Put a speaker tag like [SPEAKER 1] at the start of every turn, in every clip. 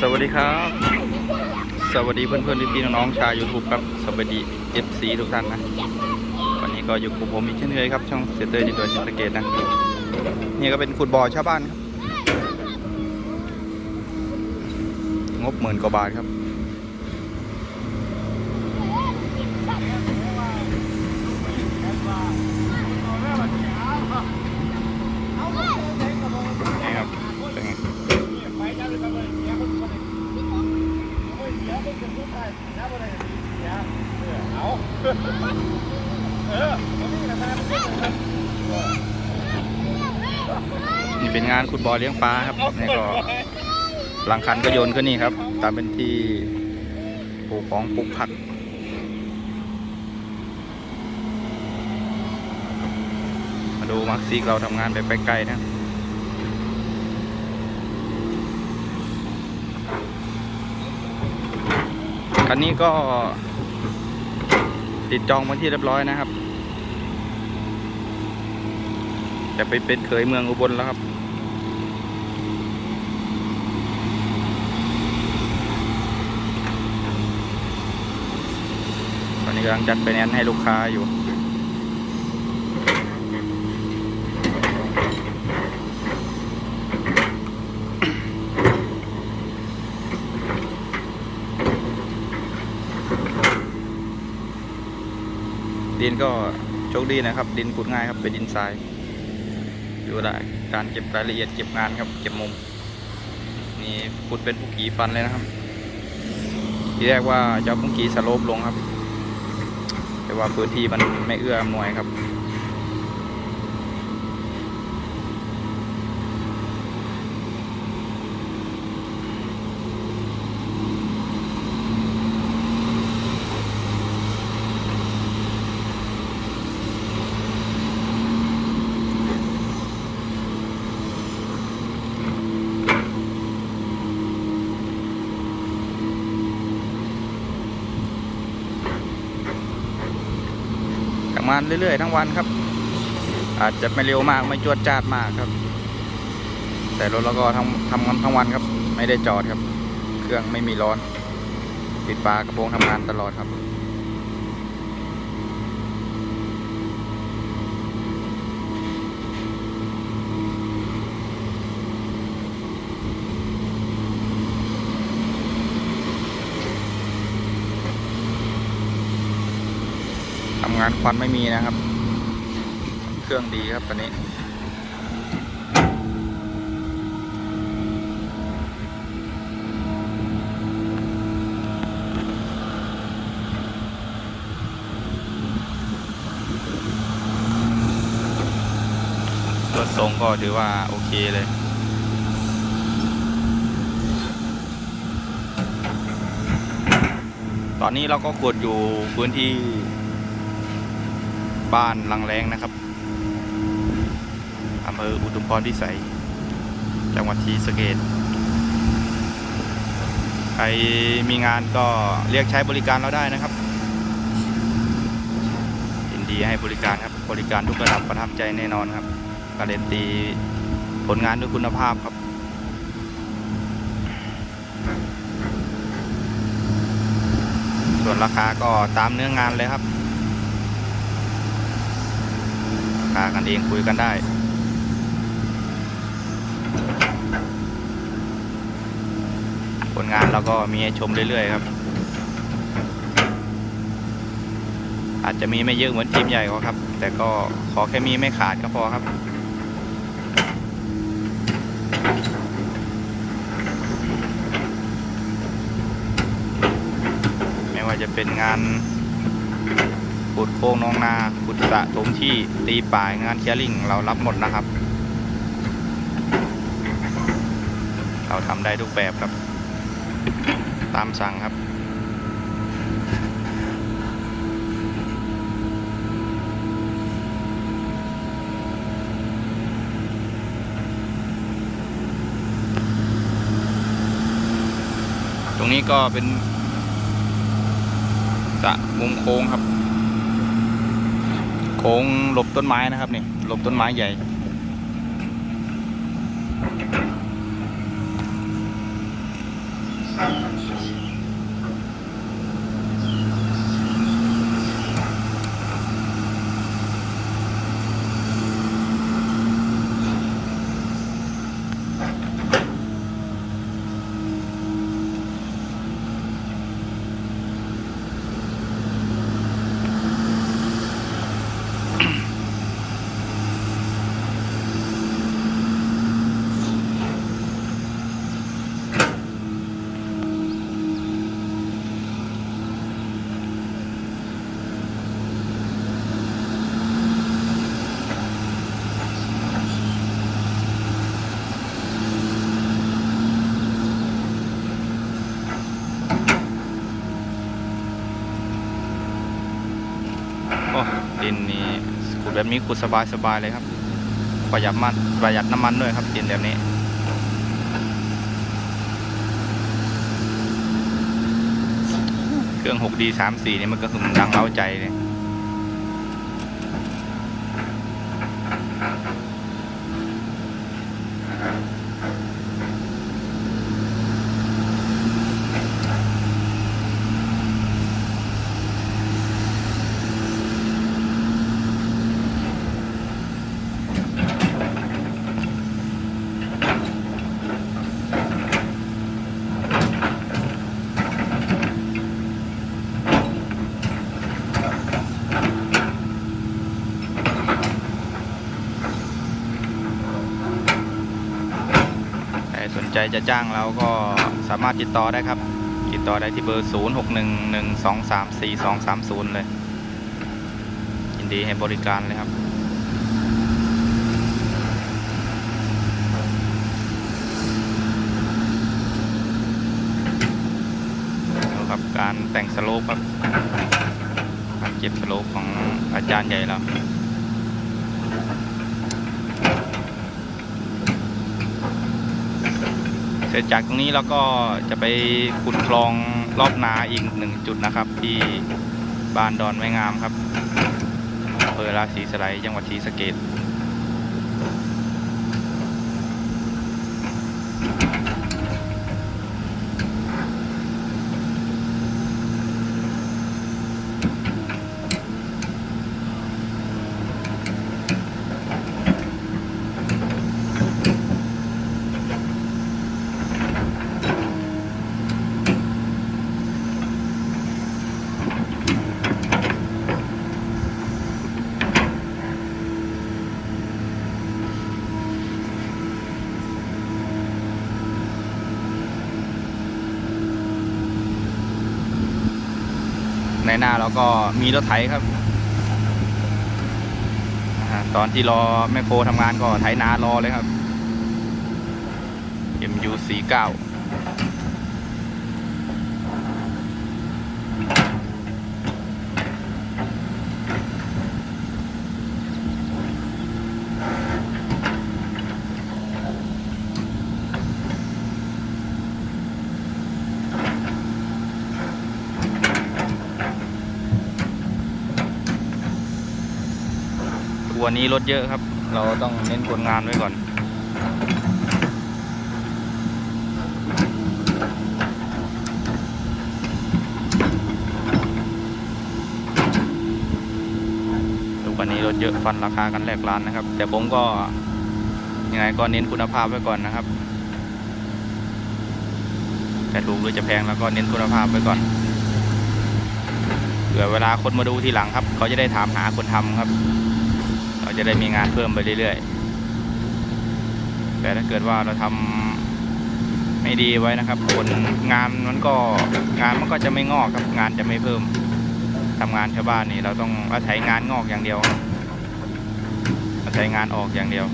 [SPEAKER 1] สวัสดีครับ สวัสดีเพื่อนเพื่อนๆพี่ๆน้องๆชา YouTube ครับ สวัสดี FC ทุกท่านนะ วันนี้ก็อยู่กับผมอีกเช่นเคยครับ ช่องเซตเตอร์จิตตัวชินสเกตนะ นี่ก็เป็นฟุตบอลชาวบ้านครับ งบหมื่นกว่าบาทครับ นี่ครับเป็นไง นี่เป็นงานขุดบ่อเลี้ยงปลาครับนี่ก็หลังคันก็โยนขึ้นนี่ครับ ตามเป็นที่ปลูกของปลูกผักมาดูมักซีกเราทำงานแบบไกลๆนะคันนี้ก็ติดจองมาที่เรียบร้อยนะครับ จะไปเป็นเขยเมืองอุบลแล้วครับ ตอนนี้ กำลังจัดไปแนนให้ลูกค้าอยู่ ดินก็โชคดีนะครับ ดินขุดง่ายครับเป็นดินทรายดูได้การเก็บรายละเอียดเก็บงานครับ เก็บมุม นี่ขุดเป็นปุกกีฟันเลยนะครับ ที่แรกว่าจะเอาปุกกีสโลปลงครับ แต่ว่าพื้นที่มันไม่เอื้ออำนวยครับ ทำงานเรื่อยๆทั้งวันครับ อาจจะไม่เร็วมากไม่จวดจ้าดมากครับ แต่รถเราก็ทำทำงานทั้งวันครับ ไม่ได้จอดครับ เครื่องไม่มีร้อน ปิดฝากระโปรงทำงานตลอดครับ งานควันไม่มีนะครับ เครื่องดีครับตอนนี้ตัวทรงก็ถือว่าโอเคเลยตอนนี้เราก็กดอยู่พื้นที่ บ้านลังแรงนะครับอำเภออุทุมพรพิสัย จังหวัดศรีสะเกดใครมีงานก็เรียกใช้บริการเราได้นะครับยินดีให้บริการครับ บริการทุกระดับประทับใจแน่นอนครับการันตีผลงานด้วยคุณภาพครับส่วนราคาก็ตามเนื้องานเลยครับ รา คากันเองคุยกันได้ ผลงานเราก็มีให้ชมเรื่อยๆครับ อาจจะมีไม่เยอะเหมือนทีมใหญ่เขาครับ แต่ก็ขอแค่มีไม่ขาดก็พอครับไม่ว่าจะเป็นงาน ขุดโค้งนองนาขุดสะถมที่ตีป่ายงานเชียร์ลิงเรารับหมดนะครับ เราทำได้ทุกแบบครับ ตามสั่งครับตรงนี้ก็เป็นสระมุมโค้งครับ โค้งหลบต้นไม้นะครับนี่หลบต้นไม้ใหญ่ ม แบบนี้ขุดสบายๆเลยครับ ประหยัดมันประหยัดน้ำมันด้วยครับดินแบบนี้เครื่อง 6D 34นี่มันก็คือมันดังเล้าใจเลย ใจจะจ้างเราก็สามารถติดต่อได้ครับ ติดต่อได้ที่เบอร์ 0 6 1 1 2 3 4 2 3 0 เลย ยินดีให้บริการเลยครับครับการแต่งสโลปครับการเก็บสโลปของอาจารย์ใหญ่เรา สร็จจากตรงนี้เราก็จะไปขุดคลองรอบนาอีกหนึ่งจุดนะครับ ที่บ้านดอนไม้งามครับอำเภอราศีสไลยจังหวัดศรีสะเกด ในหน้าเราก็มีรถไถครับตอนที่รอแม่โคทำงานก็ไถนารอเลยครับ MU49 วันนี้รถเยอะครับ เราต้องเน้นคนงานไว้ก่อน ทุกวันนี้รถเยอะฟันราคากันแหลกร้านนะครับ แต่ผมก็ยังไงก็เน้นคุณภาพไว้ก่อนนะครับแต่ถูกหรือจะแพงแล้วก็เน้นคุณภาพไว้ก่อนเผื่อเวลาคนมาดูทีหลังครับ เขาจะได้ถามหาคนทำครับ เราจะได้มีงานเพิ่มไปเรื่อยๆ แต่ถ้าเกิดว่าเราทำไม่ดีไว้นะครับ ผลงานมันก็งานมันก็จะไม่งอกครับงานจะไม่เพิ่มทำงานชาวบ้านนี่เราต้องอาศัยงานงอกอย่างเดียวครับอาศัยงานออกอย่างเดียว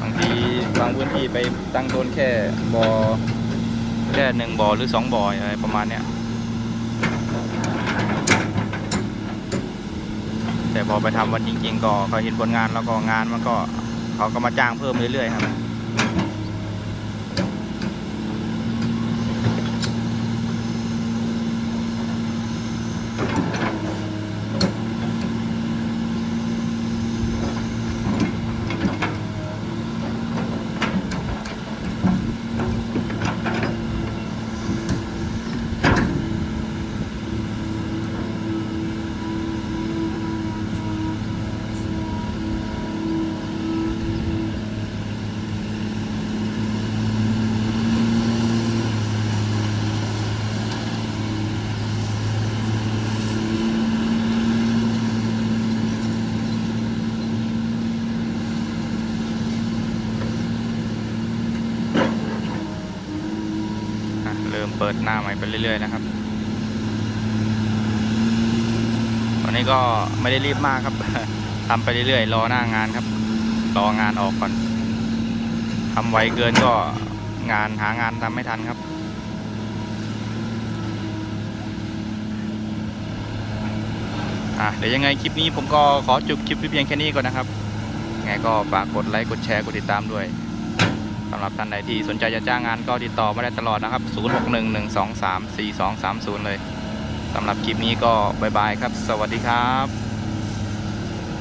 [SPEAKER 1] บางทีบางพื้นที่ไปตั้งต้นแค่บอแค่หนึ่งบอหรือสองบ่ออะไรประมาณเนี้ย แต่พอไปทำวันจริง ๆ ก็เขาเห็นผลงานแล้วก็งานมันก็เขาก็มาจ้างเพิ่มเรื่อยๆครับ เริ่มเปิดหน้าใหม่ไปเรื่อยๆนะครับตอนนี้ก็ไม่ได้รีบมากครับทำไปเรื่อยๆรอหน้างานครับรองานออกก่อนทำไวเกินก็งานหางานทำไม่ทันครับ อะเดี๋ยวยังไงคลิปนี้ผมก็ขอจบคลิปเพียงแค่นี้ก่อนนะครับไงก็ฝากกดไลค์กดแชร์กดติดตามด้วย สำหรับท่านใดที่สนใจจะจ้างงานก็ติดต่อมาได้ตลอดนะครับ 0611234230 เลยสำหรับคลิปนี้ก็บายบายครับ สวัสดีครับ